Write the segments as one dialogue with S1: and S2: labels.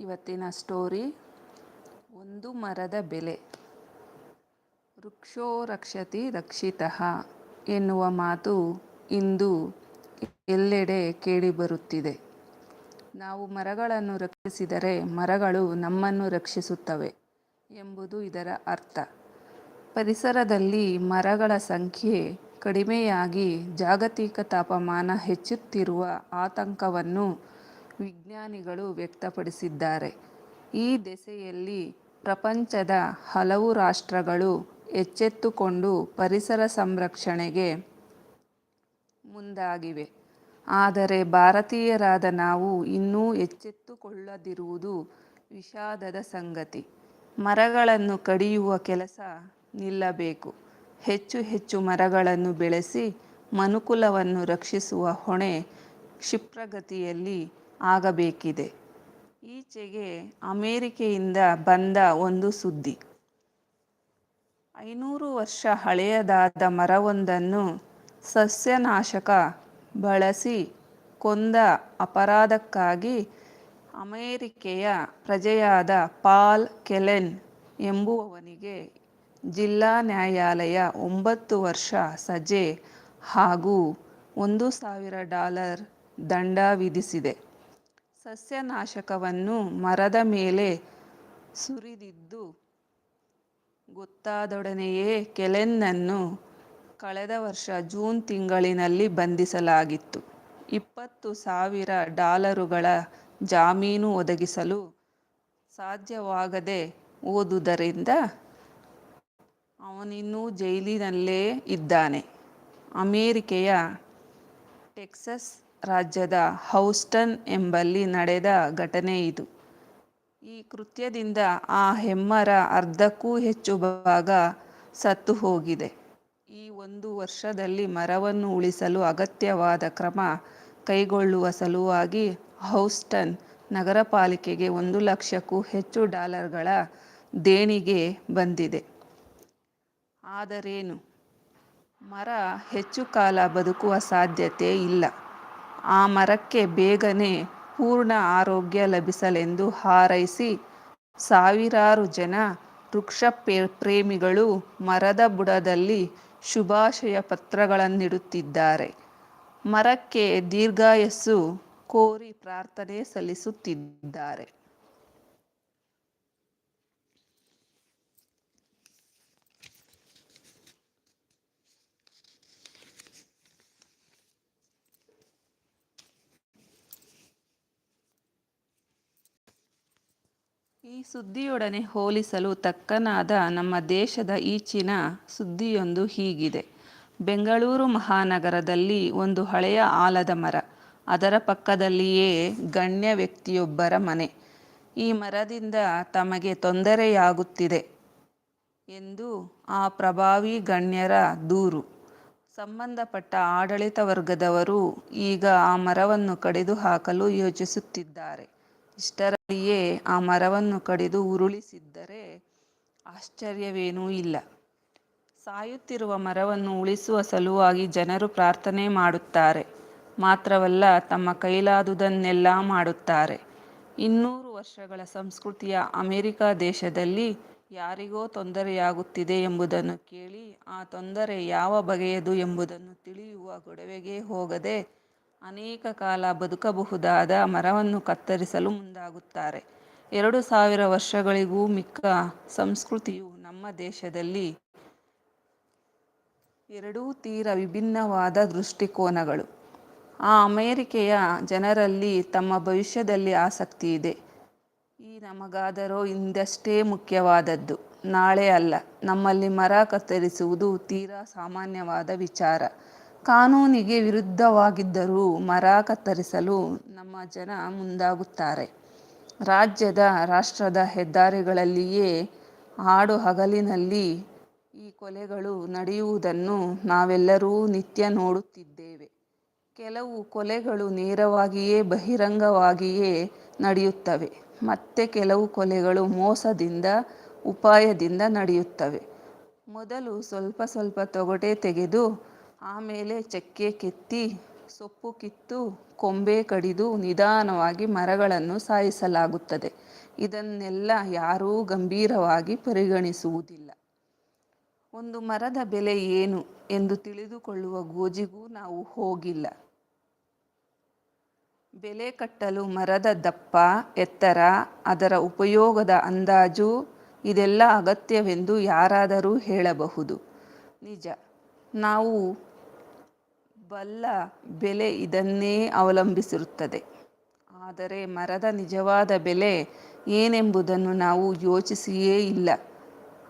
S1: ಇವತ್ತಿನ ಸ್ಟೋರಿ ಒಂದು ಮರದ ಬೆಲೆ. ವೃಕ್ಷೋ ರಕ್ಷತಿ ರಕ್ಷಿತಃ ಎನ್ನುವ ಮಾತು ಇಂದು ಎಲ್ಲೆಡೆ ಕೇಳಿಬರುತ್ತಿದೆ. ನಾವು ಮರಗಳನ್ನು ರಕ್ಷಿಸಿದರೆ ಮರಗಳು ನಮ್ಮನ್ನು ರಕ್ಷಿಸುತ್ತವೆ ಎಂಬುದು ಇದರ ಅರ್ಥ. ಪರಿಸರದಲ್ಲಿ ಮರಗಳ ಸಂಖ್ಯೆ ಕಡಿಮೆಯಾಗಿ ಜಾಗತಿಕ ತಾಪಮಾನ ಹೆಚ್ಚುತ್ತಿರುವ ಆತಂಕವನ್ನು ವಿಜ್ಞಾನಿಗಳು ವ್ಯಕ್ತಪಡಿಸಿದ್ದಾರೆ. ಈ ದೆಸೆಯಲ್ಲಿ ಪ್ರಪಂಚದ ಹಲವು ರಾಷ್ಟ್ರಗಳು ಎಚ್ಚೆತ್ತುಕೊಂಡು ಪರಿಸರ ಸಂರಕ್ಷಣೆಗೆ ಮುಂದಾಗಿವೆ. ಆದರೆ ಭಾರತೀಯರಾದ ನಾವು ಇನ್ನೂ ಎಚ್ಚೆತ್ತುಕೊಳ್ಳದಿರುವುದು ವಿಷಾದದ ಸಂಗತಿ. ಮರಗಳನ್ನು ಕಡಿಯುವ ಕೆಲಸ ನಿಲ್ಲಬೇಕು. ಹೆಚ್ಚು ಹೆಚ್ಚು ಮರಗಳನ್ನು ಬೆಳೆಸಿ ಮನುಕುಲವನ್ನು ರಕ್ಷಿಸುವ ಹೊಣೆ ಕ್ಷಿಪ್ರಗತಿಯಲ್ಲಿ ಆಗಬೇಕಿದೆ. ಈಚೆಗೆ ಅಮೇರಿಕೆಯಿಂದ ಬಂದ ಒಂದು ಸುದ್ದಿ. ಐನೂರು ವರ್ಷ ಹಳೆಯದಾದ ಮರವೊಂದನ್ನು ಸಸ್ಯನಾಶಕ ಬಳಸಿ ಕೊಂದ ಅಪರಾಧಕ್ಕಾಗಿ ಅಮೇರಿಕೆಯ ಪ್ರಜೆಯಾದ ಪಾಲ್ ಕೆಲೆನ್ ಎಂಬುವವನಿಗೆ ಜಿಲ್ಲಾ ನ್ಯಾಯಾಲಯ ಒಂಬತ್ತು ವರ್ಷ ಸಜೆ ಹಾಗೂ ಒಂದು ಸಾವಿರ ಡಾಲರ್ ದಂಡ ವಿಧಿಸಿದೆ. ಸಸ್ಯನಾಶಕವನ್ನು ಮರದ ಮೇಲೆ ಸುರಿದಿದ್ದು ಗೊತ್ತಾದೊಡನೆಯೇ ಕೆಲೆನ್ನನ್ನು ಕಳೆದ ವರ್ಷ ಜೂನ್ ತಿಂಗಳಿನಲ್ಲಿ ಬಂಧಿಸಲಾಗಿತ್ತು. ಇಪ್ಪತ್ತು ಸಾವಿರ ಡಾಲರುಗಳ ಜಾಮೀನು ಒದಗಿಸಲು ಸಾಧ್ಯವಾಗದೆ ಓದುವುದರಿಂದ ಅವನಿನ್ನೂ ಜೈಲಿನಲ್ಲೇ ಇದ್ದಾನೆ. ಅಮೇರಿಕೆಯ ಟೆಕ್ಸಸ್ ರಾಜ್ಯದ ಹೌಸ್ಟನ್ ಎಂಬಲ್ಲಿ ನಡೆದ ಘಟನೆ ಇದು. ಈ ಕೃತ್ಯದಿಂದ ಆ ಹೆಮ್ಮರ ಅರ್ಧಕ್ಕೂ ಹೆಚ್ಚು ಭಾಗ ಸತ್ತು ಹೋಗಿದೆ. ಈ ಒಂದು ವರ್ಷದಲ್ಲಿ ಮರವನ್ನು ಉಳಿಸಲು ಅಗತ್ಯವಾದ ಕ್ರಮ ಕೈಗೊಳ್ಳುವ ಸಲುವಾಗಿ ಹೌಸ್ಟನ್ ನಗರ ಪಾಲಿಕೆಗೆ ಒಂದು ಲಕ್ಷಕ್ಕೂ ಹೆಚ್ಚು ಡಾಲರ್ಗಳ ದೇಣಿಗೆ ಬಂದಿದೆ. ಆದರೇನು? ಮರ ಹೆಚ್ಚು ಕಾಲ ಬದುಕುವ ಸಾಧ್ಯತೆ ಇಲ್ಲ. ಆ ಮರಕ್ಕೆ ಬೇಗನೆ ಪೂರ್ಣ ಆರೋಗ್ಯ ಲಭಿಸಲೆಂದು ಹಾರೈಸಿ ಸಾವಿರಾರು ಜನ ವೃಕ್ಷ ಪ್ರೇಮಿಗಳು ಮರದ ಬುಡದಲ್ಲಿ ಶುಭಾಶಯ ಪತ್ರಗಳನ್ನಿಡುತ್ತಿದ್ದಾರೆ. ಮರಕ್ಕೆ ದೀರ್ಘಾಯಸ್ಸು ಕೋರಿ ಪ್ರಾರ್ಥನೆ ಸಲ್ಲಿಸುತ್ತಿದ್ದಾರೆ. ಈ ಸುದ್ದಿಯೊಡನೆ ಹೋಲಿಸಲು ತಕ್ಕನಾದ ನಮ್ಮ ದೇಶದ ಈಚಿನ ಸುದ್ದಿಯೊಂದು ಹೀಗಿದೆ. ಬೆಂಗಳೂರು ಮಹಾನಗರದಲ್ಲಿ ಒಂದು ಹಳೆಯ ಆಲದ ಮರ, ಅದರ ಪಕ್ಕದಲ್ಲಿಯೇ ಗಣ್ಯ ವ್ಯಕ್ತಿಯೊಬ್ಬರ ಮನೆ. ಈ ಮರದಿಂದ ತಮಗೆ ತೊಂದರೆಯಾಗುತ್ತಿದೆ ಎಂದು ಆ ಪ್ರಭಾವಿ ಗಣ್ಯರ ದೂರು. ಸಂಬಂಧಪಟ್ಟ ಆಡಳಿತ ವರ್ಗದವರು ಈಗ ಆ ಮರವನ್ನು ಕಡಿದು ಹಾಕಲು ಯೋಚಿಸುತ್ತಿದ್ದಾರೆ. ಇಷ್ಟರಲ್ಲಿಯೇ ಆ ಮರವನ್ನು ಕಡಿದು ಉರುಳಿಸಿದ್ದರೆ ಆಶ್ಚರ್ಯವೇನೂ ಇಲ್ಲ. ಸಾಯುತ್ತಿರುವ ಮರವನ್ನು ಉಳಿಸುವ ಸಲುವಾಗಿ ಜನರು ಪ್ರಾರ್ಥನೆ ಮಾಡುತ್ತಾರೆ. ಮಾತ್ರವಲ್ಲ, ತಮ್ಮ ಕೈಲಾದುದನ್ನೆಲ್ಲ ಮಾಡುತ್ತಾರೆ. ಇನ್ನೂರು ವರ್ಷಗಳ ಸಂಸ್ಕೃತಿಯ ಅಮೆರಿಕ ದೇಶದಲ್ಲಿ ಯಾರಿಗೋ ತೊಂದರೆಯಾಗುತ್ತಿದೆ ಎಂಬುದನ್ನು ಕೇಳಿ, ಆ ತೊಂದರೆ ಯಾವ ಬಗೆಯದು ಎಂಬುದನ್ನು ತಿಳಿಯುವ ಗೊಡವೆಗೆ ಹೋಗದೆ ಅನೇಕ ಕಾಲ ಬದುಕಬಹುದಾದ ಮರವನ್ನು ಕತ್ತರಿಸಲು ಮುಂದಾಗುತ್ತಾರೆ. ಎರಡು ಸಾವಿರ ವರ್ಷಗಳಿಗೂ ಮಿಕ್ಕ ಸಂಸ್ಕೃತಿಯು ನಮ್ಮ ದೇಶದಲ್ಲಿ ಎರಡೂ ತೀರ ವಿಭಿನ್ನವಾದ ದೃಷ್ಟಿಕೋನಗಳು. ಆ ಅಮೇರಿಕೆಯ ಜನರಲ್ಲಿ ತಮ್ಮ ಭವಿಷ್ಯದಲ್ಲಿ ಆಸಕ್ತಿ ಇದೆ. ಈ ನಮಗಾದರೂ ಇಂದಷ್ಟೇ ಮುಖ್ಯವಾದದ್ದು. ನಾಳೆ ಅಲ್ಲ, ನಮ್ಮಲ್ಲಿ ಮರ ಕತ್ತರಿಸುವುದು ತೀರಾ ಸಾಮಾನ್ಯವಾದ ವಿಚಾರ. ಕಾನೂನಿಗೆ ವಿರುದ್ಧವಾಗಿದ್ದರೂ ಮರ ಕತ್ತರಿಸಲು ನಮ್ಮ ಜನ ಮುಂದಾಗುತ್ತಾರೆ. ರಾಜ್ಯದ, ರಾಷ್ಟ್ರದ ಹೆದ್ದಾರಿಗಳಲ್ಲಿಯೇ ಹಾಡು ಹಗಲಿನಲ್ಲಿ ಈ ಕೊಲೆಗಳು ನಡೆಯುವುದನ್ನು ನಾವೆಲ್ಲರೂ ನಿತ್ಯ ನೋಡುತ್ತಿದ್ದೇವೆ. ಕೆಲವು ಕೊಲೆಗಳು ನೇರವಾಗಿಯೇ ಬಹಿರಂಗವಾಗಿಯೇ ನಡೆಯುತ್ತವೆ. ಮತ್ತೆ ಕೆಲವು ಕೊಲೆಗಳು ಮೋಸದಿಂದ, ಉಪಾಯದಿಂದ ನಡೆಯುತ್ತವೆ. ಮೊದಲು ಸ್ವಲ್ಪ ಸ್ವಲ್ಪ ತೊಗಟೆ ತೆಗೆದು ಆಮೇಲೆ ಚಕ್ಕೆ ಕೆತ್ತಿ, ಸೊಪ್ಪು ಕಿತ್ತು, ಕೊಂಬೆ ಕಡಿದು ನಿಧಾನವಾಗಿ ಮರಗಳನ್ನು ಸಾಯಿಸಲಾಗುತ್ತದೆ. ಇದನ್ನೆಲ್ಲ ಯಾರೂ ಗಂಭೀರವಾಗಿ ಪರಿಗಣಿಸುವುದಿಲ್ಲ. ಒಂದು ಮರದ ಬೆಲೆ ಏನು ಎಂದು ತಿಳಿದುಕೊಳ್ಳುವ ಗೋಜಿಗೂ ನಾವು ಹೋಗಿಲ್ಲ. ಬೆಲೆ ಕಟ್ಟಲು ಮರದ ದಪ್ಪ, ಎತ್ತರ, ಅದರ ಉಪಯೋಗದ ಅಂದಾಜು ಇದೆಲ್ಲ ಅಗತ್ಯವೆಂದು ಯಾರಾದರೂ ಹೇಳಬಹುದು. ನಿಜ, ನಾವು ಬಲ್ಲ ಬೆಲೆ ಇದನ್ನೇ ಅವಲಂಬಿಸಿರುತ್ತದೆ. ಆದರೆ ಮರದ ನಿಜವಾದ ಬೆಲೆ ಏನೆಂಬುದನ್ನು ನಾವು ಯೋಚಿಸಿಯೇ ಇಲ್ಲ.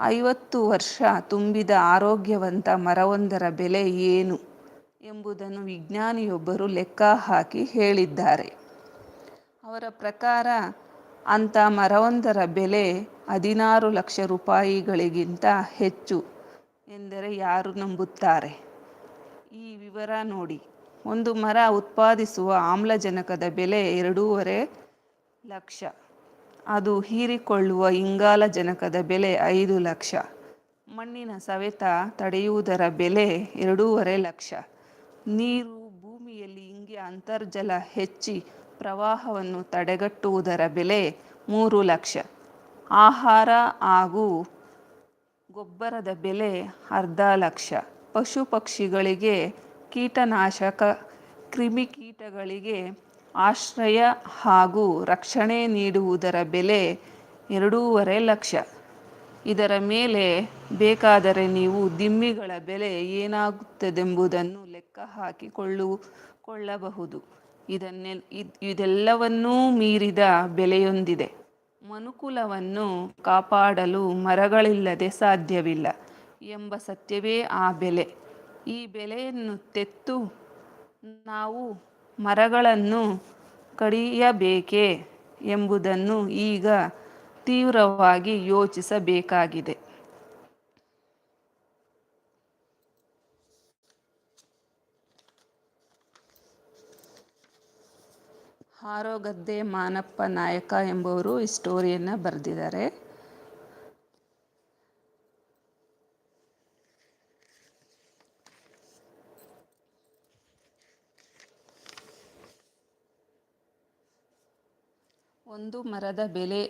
S1: ಐವತ್ತು ವರ್ಷ ತುಂಬಿದ ಆರೋಗ್ಯವಂತ ಮರವೊಂದರ ಬೆಲೆ ಏನು ಎಂಬುದನ್ನು ವಿಜ್ಞಾನಿಯೊಬ್ಬರು ಲೆಕ್ಕ ಹಾಕಿ ಹೇಳಿದ್ದಾರೆ. ಅವರ ಪ್ರಕಾರ ಅಂಥ ಮರವೊಂದರ ಬೆಲೆ ಹದಿನಾರು ಲಕ್ಷ ರೂಪಾಯಿಗಳಿಗಿಂತ ಹೆಚ್ಚು ಎಂದರೆ ಯಾರು ನಂಬುತ್ತಾರೆ? ವಿವರ ನೋಡಿ. ಒಂದು ಮರ ಉತ್ಪಾದಿಸುವ ಆಮ್ಲಜನಕದ ಬೆಲೆ ಎರಡೂವರೆ ಲಕ್ಷ. ಅದು ಹೀರಿಕೊಳ್ಳುವ ಇಂಗಾಲಜನಕದ ಬೆಲೆ ಐದು ಲಕ್ಷ. ಮಣ್ಣಿನ ಸವೆತ ತಡೆಯುವುದರ ಬೆಲೆ ಎರಡೂವರೆ ಲಕ್ಷ. ನೀರು ಭೂಮಿಯಲ್ಲಿ ಇಂಗಿ ಅಂತರ್ಜಲ ಹೆಚ್ಚಿ ಪ್ರವಾಹವನ್ನು ತಡೆಗಟ್ಟುವುದರ ಬೆಲೆ ಮೂರು ಲಕ್ಷ. ಆಹಾರ ಹಾಗೂ ಗೊಬ್ಬರದ ಬೆಲೆ ಅರ್ಧ ಲಕ್ಷ. ಪಶು ಪಕ್ಷಿಗಳಿಗೆ ಕೀಟನಾಶಕ ಕ್ರಿಮಿಕೀಟಗಳಿಗೆ ಆಶ್ರಯ ಹಾಗೂ ರಕ್ಷಣೆ ನೀಡುವುದರ ಬೆಲೆ ಎರಡೂವರೆ ಲಕ್ಷ. ಇದರ ಮೇಲೆ ಬೇಕಾದರೆ ನೀವು ದಿಮ್ಮಿಗಳ ಬೆಲೆ ಏನಾಗುತ್ತದೆಂಬುದನ್ನು ಲೆಕ್ಕ ಹಾಕಿಕೊಳ್ಳು, ಕೊಳ್ಳಬಹುದು. ಇದನ್ನೆ ಇದೆಲ್ಲವನ್ನೂ ಮೀರಿದ ಬೆಲೆಯೊಂದಿದೆ. ಮನುಕುಲವನ್ನು ಕಾಪಾಡಲು ಮರಗಳಿಲ್ಲದೆ ಸಾಧ್ಯವಿಲ್ಲ ಎಂಬ ಸತ್ಯವೇ ಆ ಬೆಲೆ. ಈ ಬೆಲೆಯನ್ನು ತೆತ್ತು ನಾವು ಮರಗಳನ್ನು ಕಡಿಯಬೇಕೇ ಎಂಬುದನ್ನು ಈಗ ತೀವ್ರವಾಗಿ ಯೋಚಿಸಬೇಕಾಗಿದೆ. ಹಾರೋಗದ್ದೆ ಮಾನಪ್ಪ ನಾಯಕ ಎಂಬುವರು ಈ ಸ್ಟೋರಿಯನ್ನು ಬರೆದಿದ್ದಾರೆ. ಒಂದು ಮರದ ಬೆಲೆ.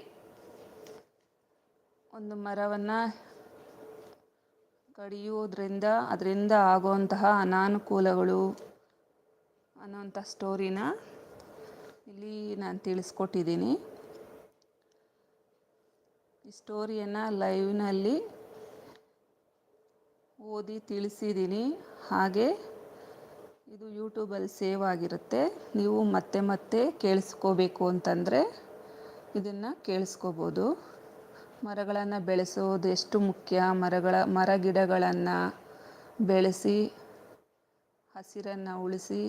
S1: ಒಂದು ಮರವನ್ನು ಕಡಿಯೋದ್ರಿಂದ ಅದರಿಂದ ಆಗುವಂತಹ ಅನಾನುಕೂಲಗಳು ಅನ್ನೋಂಥ ಸ್ಟೋರಿನ ಇಲ್ಲಿ ನಾನು ತಿಳಿಸ್ಕೊಟ್ಟಿದ್ದೀನಿ. ಈ ಸ್ಟೋರಿಯನ್ನು ಲೈವ್ನಲ್ಲಿ ಓದಿ ತಿಳಿಸಿದ್ದೀನಿ. ಹಾಗೆ ಇದು ಯೂಟ್ಯೂಬಲ್ಲಿ ಸೇವ್ ಆಗಿರುತ್ತೆ. ನೀವು ಮತ್ತೆ ಮತ್ತೆ ಕೇಳಿಸ್ಕೋಬೇಕು ಅಂತಂದರೆ ಇದನ್ನು ಕೇಳಿಸ್ಕೋಬೋದು. ಮರಗಳನ್ನು ಬೆಳೆಸೋದು ಎಷ್ಟು ಮುಖ್ಯ? ಮರಗಳ, ಮರ ಗಿಡಗಳನ್ನು ಬೆಳೆಸಿ, ಹಸಿರನ್ನು ಉಳಿಸಿ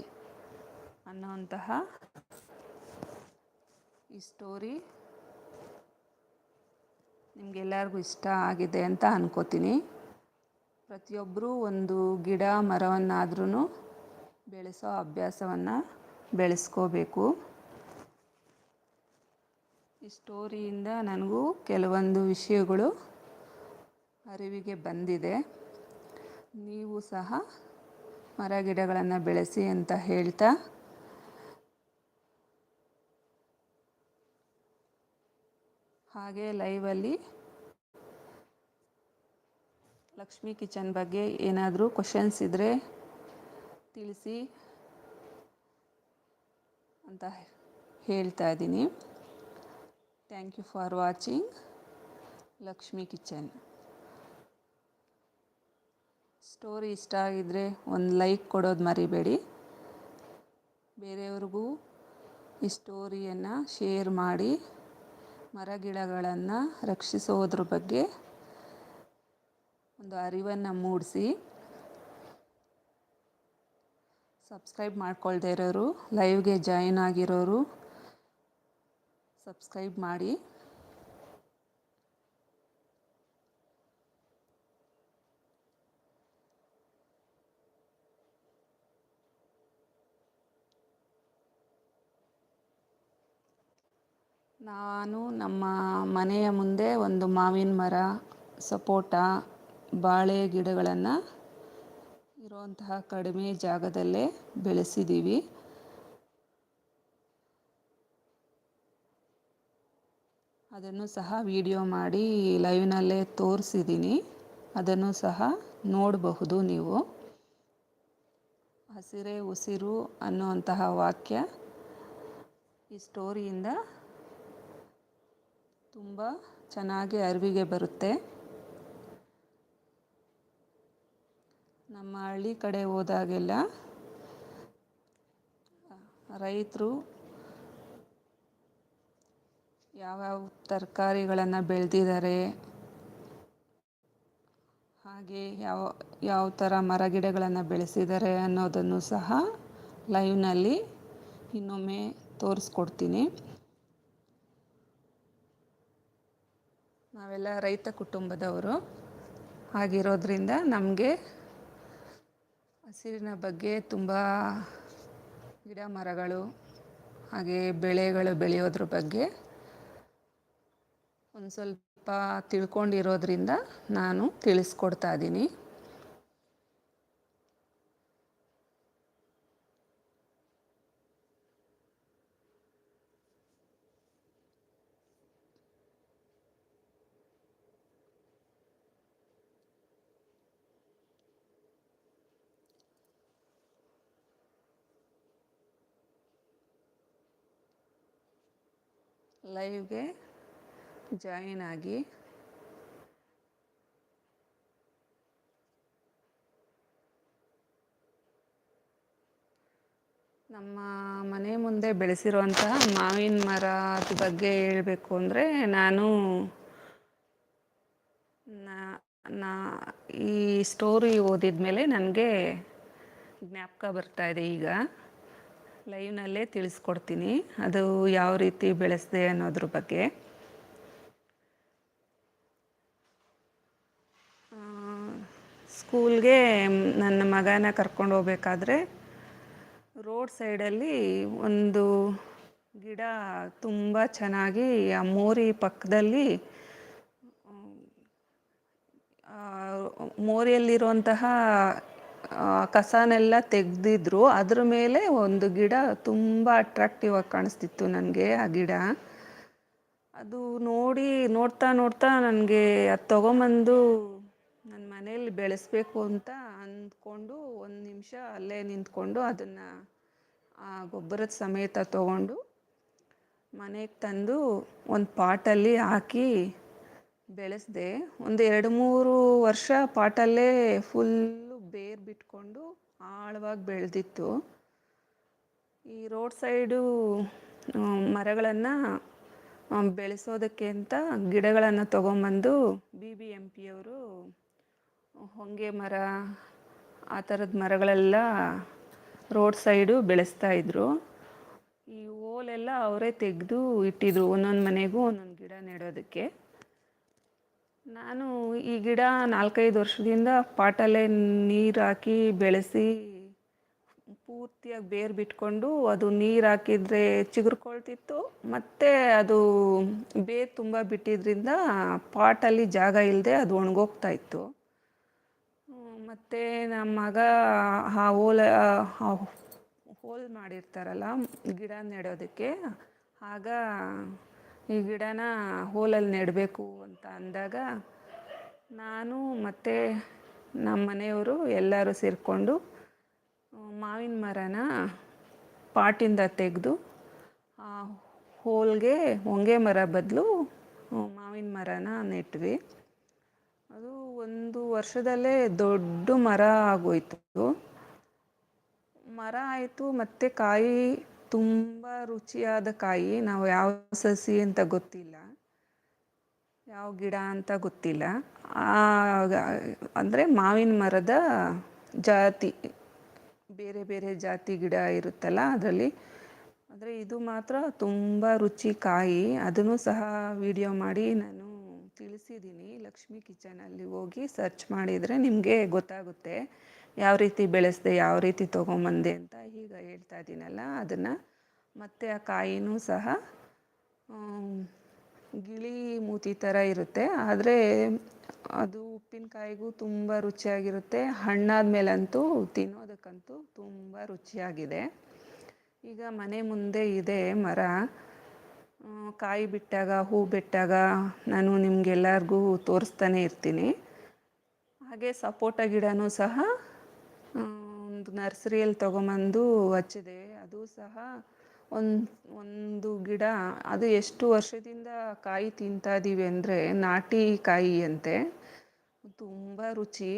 S1: ಅನ್ನೋಂತಹ ಈ ಸ್ಟೋರಿ ನಿಮಗೆಲ್ಲರಿಗೂ ಇಷ್ಟ ಆಗಿದೆ ಅಂತ ಅನ್ಕೋತೀನಿ. ಪ್ರತಿಯೊಬ್ಬರೂ ಒಂದು ಗಿಡ ಮರವನ್ನಾದ್ರೂ ಬೆಳೆಸೋ ಅಭ್ಯಾಸವನ್ನು ಬೆಳೆಸ್ಕೋಬೇಕು. ಈ ಸ್ಟೋರಿಯಿಂದ ನನಗೂ ಕೆಲವೊಂದು ವಿಷಯಗಳು ಅರಿವಿಗೆ ಬಂದಿದೆ. ನೀವು ಸಹ ಮರ ಗಿಡಗಳನ್ನು ಬೆಳೆಸಿ ಅಂತ ಹೇಳ್ತಾ. ಹಾಗೆ ಲೈವಲ್ಲಿ ಲಕ್ಷ್ಮಿ ಕಿಚನ್ ಬಗ್ಗೆ ಏನಾದರೂ ಕ್ವಶನ್ಸ್ ಇದ್ದರೆ ತಿಳಿಸಿ ಅಂತ ಹೇಳ್ತಾ ಇದ್ದೀನಿ. Thank you for watching Lakshmi kitchen story ಇಷ್ಟ ಆಗಿದ್ದರೆ ಒಂದು ಲೈಕ್ ಕೊಡೋದು ಮರಿಬೇಡಿ. ಬೇರೆಯವ್ರಿಗೂ ಈ ಸ್ಟೋರಿಯನ್ನು ಶೇರ್ ಮಾಡಿ, ಮರಗಿಡಗಳನ್ನು ರಕ್ಷಿಸೋದ್ರ ಬಗ್ಗೆ ಒಂದು ಅರಿವನ್ನು ಮೂಡಿಸಿ. ಸಬ್ಸ್ಕ್ರೈಬ್ ಮಾಡ್ಕೊಳ್ದೇ ಇರೋರು ಲೈವ್ಗೆ ಜಾಯಿನ್ ಆಗಿರೋರು. ಸಬ್ಸ್ಕ್ರೈಬ್ ಮಾಡಿ. ನಾನು ನಮ್ಮ ಮನೆಯ ಮುಂದೆ ಒಂದು ಮಾವಿನ ಮರ ಸಪೋಟ, ಬಾಳೆ ಗಿಡಗಳನ್ನು ಇರುವಂತಹ ಕಡಿಮೆ ಜಾಗದಲ್ಲೇ ಬೆಳೆಸಿದ್ದೀವಿ ಅದನ್ನು ಸಹ ವಿಡಿಯೋ ಮಾಡಿ ಲೈವ್ನಲ್ಲೇ ತೋರಿಸಿದ್ದೀನಿ ಅದನ್ನು ಸಹ ನೋಡಬಹುದು ನೀವು. ಹಸಿರೆ ಉಸಿರು ಅನ್ನುವಂತಹ ವಾಕ್ಯ ಈ ಸ್ಟೋರಿಯಿಂದ ತುಂಬ ಚೆನ್ನಾಗಿ ಅರಿವಿಗೆ ಬರುತ್ತೆ. ನಮ್ಮ ಹಳ್ಳಿ ಕಡೆ ಹೋದಾಗೆಲ್ಲ ರೈತರು ಯಾವ್ಯಾವ ತರಕಾರಿಗಳನ್ನು ಬೆಳೆದಿದ್ದಾರೆ? ಹಾಗೆ ಯಾವ ಯಾವ ಥರ ಮರ ಗಿಡಗಳನ್ನು ಬೆಳೆಸಿದ್ದಾರೆ ಅನ್ನೋದನ್ನು ಸಹ ಲೈವ್ನಲ್ಲಿ ಇನ್ನೊಮ್ಮೆ ತೋರಿಸ್ಕೊಡ್ತೀನಿ. ನಾವೆಲ್ಲ ರೈತ ಕುಟುಂಬದವರು. ಆಗಿರೋದ್ರಿಂದ ನಮಗೆ ಹಸಿರಿನ ಬಗ್ಗೆ ತುಂಬ ಗಿಡ ಮರಗಳು ಹಾಗೆ ಬೆಳೆಗಳು ಬೆಳೆಯೋದ್ರ ಬಗ್ಗೆ ಒಂದು ಸ್ವಲ್ಪ ತಿಳ್ಕೊಂಡಿರೋದ್ರಿಂದ ನಾನು ತಿಳಿಸ್ಕೊಡ್ತಾ ಇದ್ದೀನಿ. ಲೈವ್ಗೆ ಜಾಯಿನ್ ಆಗಿ. ನಮ್ಮ ಮನೆ ಮುಂದೆ ಬೆಳೆಸಿರುವಂತಹ ಮಾವಿನ ಮರದ ಬಗ್ಗೆ ಹೇಳಬೇಕು ಅಂದರೆ ನಾನು ನಾ ಈ ಸ್ಟೋರಿ ಓದಿದ ಮೇಲೆ ನನಗೆ ಜ್ಞಾಪಕ ಬರ್ತಾ ಇದೆ ಈಗ. ಲೈವ್ನಲ್ಲೇ ತಿಳಿಸ್ಕೊಡ್ತೀನಿ. ಅದು ಯಾವ ರೀತಿ ಬೆಳೆಸಿದೆ ಅನ್ನೋದ್ರ ಬಗ್ಗೆ. ಸ್ಕೂಲ್ಗೆ ನನ್ನ ಮಗನ ಕರ್ಕೊಂಡು ಹೋಗ್ಬೇಕಾದ್ರೆ ರೋಡ್ ಸೈಡಲ್ಲಿ ಒಂದು ಗಿಡ ತುಂಬ ಚೆನ್ನಾಗಿ ಆ ಮೋರಿ ಪಕ್ಕದಲ್ಲಿ ಮೋರಿಯಲ್ಲಿರುವಂತಹ ಕಸನೆಲ್ಲ ತೆಗೆದಿದ್ರು. ಅದ್ರ ಮೇಲೆ ಒಂದು ಗಿಡ ತುಂಬ ಅಟ್ರಾಕ್ಟಿವ್ ಆಗಿ ಕಾಣಿಸ್ತಿತ್ತು ನನಗೆ ಆ ಗಿಡ. ಅದು ನೋಡಿ ನೋಡ್ತಾ ನೋಡ್ತಾ ನನಗೆ ಅದು ತೊಗೊಂಬಂದು ಮನೇಲಿ ಬೆಳೆಸ್ಬೇಕು ಅಂತ ಅಂದ್ಕೊಂಡು ಒಂದು ನಿಮಿಷ ಅಲ್ಲೇ ನಿಂತ್ಕೊಂಡು ಅದನ್ನು, ಆ ಗೊಬ್ಬರದ ಸಮೇತ ತಗೊಂಡು ಮನೆಗೆ ತಂದು ಒಂದು ಪಾಟಲ್ಲಿ ಹಾಕಿ ಬೆಳೆಸಿದೆ. ಒಂದು ಎರಡು ಮೂರು ವರ್ಷ ಪಾಟಲ್ಲೇ ಫುಲ್ಲು ಬೇರು ಬಿಟ್ಕೊಂಡು ಆಳವಾಗಿ ಬೆಳೆದಿತ್ತು. ಈ ರೋಡ್ ಸೈಡು ಮರಗಳನ್ನು ಬೆಳೆಸೋದಕ್ಕೆ ಅಂತ ಗಿಡಗಳನ್ನು ತೊಗೊಂಬಂದು ಬಿ ಬಿ ಎಂ ಪಿಯವರು ಹೊಂಗೆ ಮರ, ಆ ಥರದ ಮರಗಳೆಲ್ಲ ರೋಡ್ ಸೈಡು ಬೆಳೆಸ್ತಾ ಇದ್ರು. ಈ ಓಲೆಲ್ಲ ಅವರೇ ತೆಗೆದು ಇಟ್ಟಿದ್ರು, ಒಂದೊಂದು ಮನೆಗೂ ಒಂದೊಂದು ಗಿಡ ನೆಡೋದಕ್ಕೆ. ನಾನು ಈ ಗಿಡ ನಾಲ್ಕೈದು ವರ್ಷದಿಂದ ಪಾಟಲ್ಲೇ ನೀರು ಹಾಕಿ ಬೆಳೆಸಿ, ಪೂರ್ತಿಯಾಗಿ ಬೇರು ಬಿಟ್ಕೊಂಡು ಅದು ನೀರು ಹಾಕಿದರೆ ಚಿಗುರ್ಕೊಳ್ತಿತ್ತು. ಮತ್ತು ಅದು ಬೇರು ತುಂಬ ಬಿಟ್ಟಿದ್ದರಿಂದ ಪಾಟಲ್ಲಿ ಜಾಗ ಇಲ್ಲದೆ ಅದು ಒಣಗೋಗ್ತಾ ಇತ್ತು. ಮತ್ತು ನಮ್ಮ ಮಗ, ಆ ಹೋಲ ಹೋಲ್ ಮಾಡಿರ್ತಾರಲ್ಲ, ಗಿಡ ನೆಡೋದಕ್ಕೆ. ಆಗ ಈ ಗಿಡನ ಹೋಲಲ್ಲಿ ನೆಡಬೇಕು ಅಂತ ಅಂದಾಗ ನಾನು ಮತ್ತು ನಮ್ಮ ಮನೆಯವರು ಎಲ್ಲರೂ ಸೇರಿಕೊಂಡು, ಮಾವಿನ ಮರನ ಪಾಟಿಂದ ತೆಗೆದು, ಆ ಹೋಲ್ಗೆ ಹೊಂಗೆ ಮರ ಬದಲು, ಮಾವಿನ ಮರನ ನೆಟ್ವಿ. ಅದು ಒಂದು ವರ್ಷದಲ್ಲೇ ದೊಡ್ಡ ಮರ ಆಗೋಯ್ತು. ಮರ ಆಯಿತು, ಮತ್ತು ಕಾಯಿ ತುಂಬ ರುಚಿಯಾದ ಕಾಯಿ. ನಾವು ಯಾವ ಸಸಿ ಅಂತ ಗೊತ್ತಿಲ್ಲ. ಯಾವ ಗಿಡ ಅಂತ ಗೊತ್ತಿಲ್ಲ. ಅಂದರೆ ಮಾವಿನ ಮರದ ಜಾತಿ, ಬೇರೆ ಬೇರೆ ಜಾತಿ ಗಿಡ ಇರುತ್ತಲ್ಲ ಅದರಲ್ಲಿ. ಆದರೆ ಇದು ಮಾತ್ರ ತುಂಬ ರುಚಿ ಕಾಯಿ. ಅದನ್ನು ಸಹ ವಿಡಿಯೋ ಮಾಡಿ ನಾನು ತಿಳಿಸಿದ್ದೀನಿ. ಲಕ್ಷ್ಮಿ ಕಿಚನಲ್ಲಿ ಹೋಗಿ ಸರ್ಚ್ ಮಾಡಿದರೆ ನಿಮಗೆ ಗೊತ್ತಾಗುತ್ತೆ. ಯಾವ ರೀತಿ ಬೆಳೆಸಿದೆ, ಯಾವ ರೀತಿ ತೊಗೊಂಬಂದೆ ಅಂತ ಈಗ ಹೇಳ್ತಾ ಇದ್ದೀನಲ್ಲ. ಅದನ್ನು ಮತ್ತು ಆ ಕಾಯಿನೂ ಸಹ ಗಿಳಿ ಮೂತಿ ಥರ ಇರುತ್ತೆ. ಆದರೆ ಅದು ಉಪ್ಪಿನಕಾಯಿಗೂ ತುಂಬ ರುಚಿಯಾಗಿರುತ್ತೆ. ಹಣ್ಣಾದ ಮೇಲಂತೂ ತಿನ್ನೋದಕ್ಕಂತೂ ತುಂಬ ರುಚಿಯಾಗಿದೆ. ಈಗ ಮನೆ ಮುಂದೆ ಇದೆ ಮರ. ಕಾಯಿ ಬಿಟ್ಟಾಗ, ಹೂ ಬಿಟ್ಟಾಗ ನಾನು ನಿಮಗೆಲ್ಲರಿಗೂ ತೋರಿಸ್ತಾನೆ ಇರ್ತೀನಿ. ಹಾಗೆ ಸಪೋಟ ಗಿಡನೂ ಸಹ ಒಂದು ನರ್ಸರಿಯಲ್ಲಿ ತೊಗೊಂಬಂದು ಹಚ್ಚಿದೆ. ಅದು ಸಹ ಒಂದು ಒಂದು ಗಿಡ, ಅದು ಎಷ್ಟು ವರ್ಷದಿಂದ ಕಾಯಿ ತಿಂತಾ ಇದ್ದೀವಿ ಅಂದರೆ ನಾಟಿ ಕಾಯಿ ಅಂತೆ. ತುಂಬ ರುಚಿ.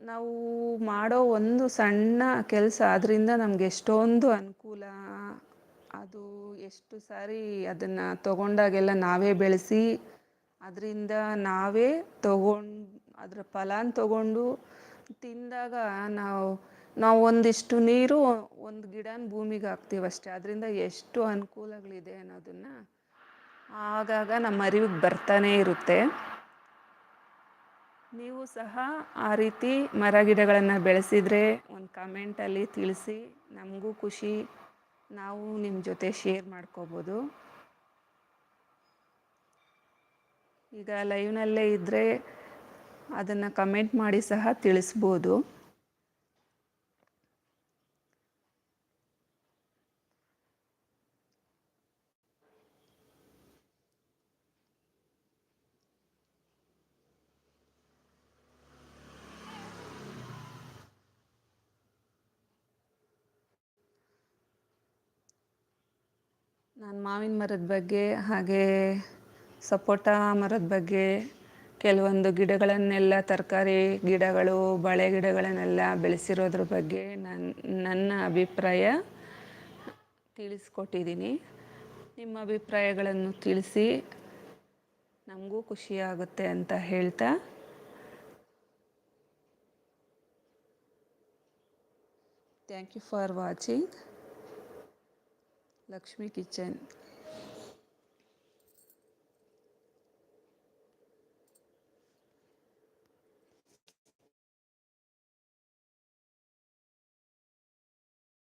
S1: ನಾವು ಮಾಡೋ ಒಂದು ಸಣ್ಣ ಕೆಲಸ ಅದರಿಂದ ನಮ್ಗೆ ಎಷ್ಟೊಂದು ಅನುಕೂಲ ಅದು ಎಷ್ಟು ಸಾರಿ ಅದನ್ನು ತಗೊಂಡಾಗೆಲ್ಲ ನಾವೇ ಬೆಳೆಸಿ, ಅದರಿಂದ ನಾವೇ ತಗೊಂಡು, ಅದರ ಫಲಾನ ತಗೊಂಡು ತಿಂದಾಗ ನಾವು ನಾವು ಒಂದಿಷ್ಟು ನೀರು, ಒಂದು ಗಿಡನ ಭೂಮಿಗೆ ಹಾಕ್ತೀವಿ ಅಷ್ಟೇ. ಅದರಿಂದ ಎಷ್ಟು ಅನುಕೂಲಗಳಿದೆ ಅನ್ನೋದನ್ನು ಆಗಾಗ ನಮ್ಮ ಅರಿವಿಗೆ ಬರ್ತಾನೇ ಇರುತ್ತೆ. ನೀವು ಸಹ ಆ ರೀತಿ ಮರ ಗಿಡಗಳನ್ನು ಬೆಳೆಸಿದರೆ ಒಂದು ಕಮೆಂಟಲ್ಲಿ ತಿಳಿಸಿ. ನಮಗೂ ಖುಷಿ. ನಾವು ನಿಮ್ಮ ಜೊತೆ ಶೇರ್ ಮಾಡ್ಕೋಬೋದು. ಈಗ ಲೈವ್ನಲ್ಲೇ ಇದ್ದರೆ ಅದನ್ನು ಕಮೆಂಟ್ ಮಾಡಿ ಸಹ ತಿಳಿಸ್ಬೋದು. ಮಾವಿನ ಮರದ ಬಗ್ಗೆ ಹಾಗೆ ಸಪೋಟ ಮರದ ಬಗ್ಗೆ ಕೆಲವೊಂದು ಗಿಡಗಳನ್ನೆಲ್ಲ ತರಕಾರಿ ಗಿಡಗಳು, ಬಳೆ ಗಿಡಗಳನ್ನೆಲ್ಲ ಬೆಳೆಸಿರೋದ್ರ ಬಗ್ಗೆ ನನ್ನ ನನ್ನ ಅಭಿಪ್ರಾಯ ತಿಳಿಸ್ಕೊಟ್ಟಿದ್ದೀನಿ. ನಿಮ್ಮ ಅಭಿಪ್ರಾಯಗಳನ್ನು ತಿಳಿಸಿ ನಮಗೂ ಖುಷಿಯಾಗುತ್ತೆ ಅಂತ ಹೇಳ್ತಾ thank you for watching Lakshmi kitchen